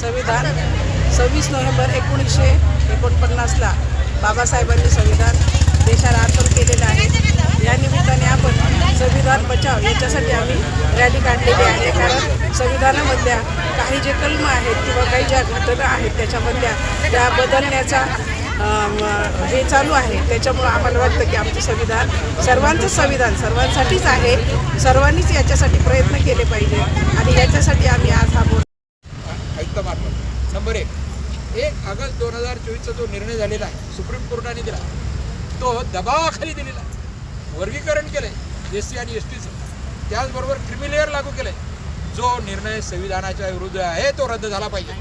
संविधान. सव्वीस नोव्हेंबर एकोणीसशे एकोणपन्नासला बाबासाहेबांनी संविधान देशाला अर्पण केलेलं आहे. या निमित्ताने आपण संविधान बचाव याच्यासाठी आम्ही रॅली काढलेली आहे. कारण संविधानामधल्या काही जे कलम आहेत किंवा काही ज्या घटना आहेत त्याच्यामधल्या त्या बदलण्याचा हे चालू आहे. त्याच्यामुळं आम्हाला वाटतं की आमचं संविधान सर्वांचंच संविधान सर्वांसाठीच आहे. सर्वांनीच याच्यासाठी प्रयत्न केले पाहिजे आणि याच्यासाठी आम्ही आज हा बोल आयुक्तामार्फत नंबर एक. एक ऑगस्ट दोन हजार चोवीसचा जो निर्णय झालेला आहे सुप्रीम कोर्टाने दिला तो दबावाखाली दिलेला आहे. वर्गीकरण केलं आहे एस सी आणि एस टीचं त्याचबरोबर क्रिमिलेअर लागू केलं आहे जो निर्णय संविधानाच्या विरुद्ध आहे तो रद्द झाला पाहिजे.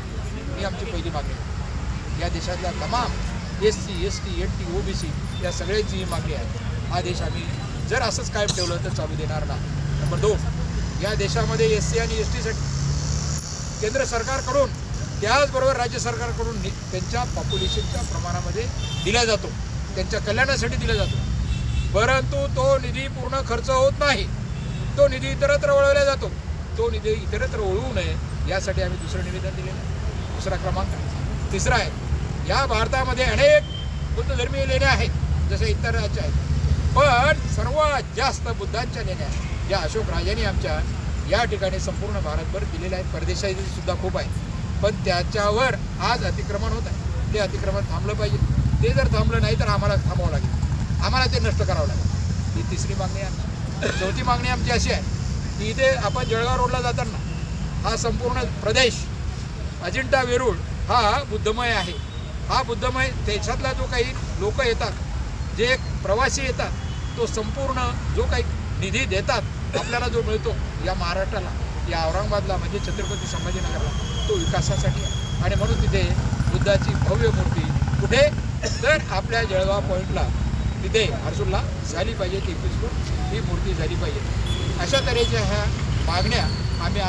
ही आमची पहिली मागणी या देशातल्या तमाम S C S T N T O B C या सगळ्याची ही मागणी आहे. हा देश आम्ही जर असंच कायम ठेवलं तर चालू देणार नाही. नंबर दोन या देशामध्ये एस सी आणि एस टीसाठी केंद्र सरकारकडून त्याचबरोबर राज्य सरकारकडून नि- त्यांच्या पॉप्युलेशनच्या प्रमाणामध्ये दिला जातो. त्यांच्या कल्याणासाठी दिला जातो. परंतु तो निधी पूर्ण खर्च होत नाही. तो निधी इतरत्र वळवला जातो. तो निधी इतरत्र वळवू नये यासाठी आम्ही दुसरं निवेदन दिलेलं आहे. दुसरा क्रमांक तिसरा आहे. या भारतामध्ये अनेक बुद्ध धर्मीय लेण्या आहेत जसे इतर राज्य आहेत. पण सर्वात जास्त बुद्धांच्या लेण्या ज्या अशोक राजांनी आमच्या या ठिकाणी संपूर्ण भारतभर दिलेल्या आहेत. परदेशातील सुद्धा खूप आहे पण त्याच्यावर आज अतिक्रमण होत आहे. ते अतिक्रमण थांबलं पाहिजे. ते जर थांबलं नाही तर आम्हाला थांबावं लागेल. आम्हाला ते नष्ट करावं लागेल. ही तिसरी मागणी आहे. आमची. चौथी मागणी आमची अशी आहे की इथे आपण जळगाव रोडला जाताना हा संपूर्ण प्रदेश अजिंठा वेरूळ हा बुद्धमय आहे. हा बुद्धमय देशातला जो काही लोक येतात जे प्रवासी येतात तो संपूर्ण जो काही निधी देतात आपल्याला जो मिळतो या महाराष्ट्राला. या औरंगाबादला म्हणजे छत्रपती संभाजीनगरला तो विकासासाठी आणि म्हणून तिथे बुद्धाची भव्य मूर्ती कुठे? तर आपल्या जळगाव पॉईंटला तिथे अर्जुनला झाली पाहिजे एकवीस फूट ही मूर्ती झाली पाहिजे. अशा तऱ्हेच्या ह्या मागण्या आम्ही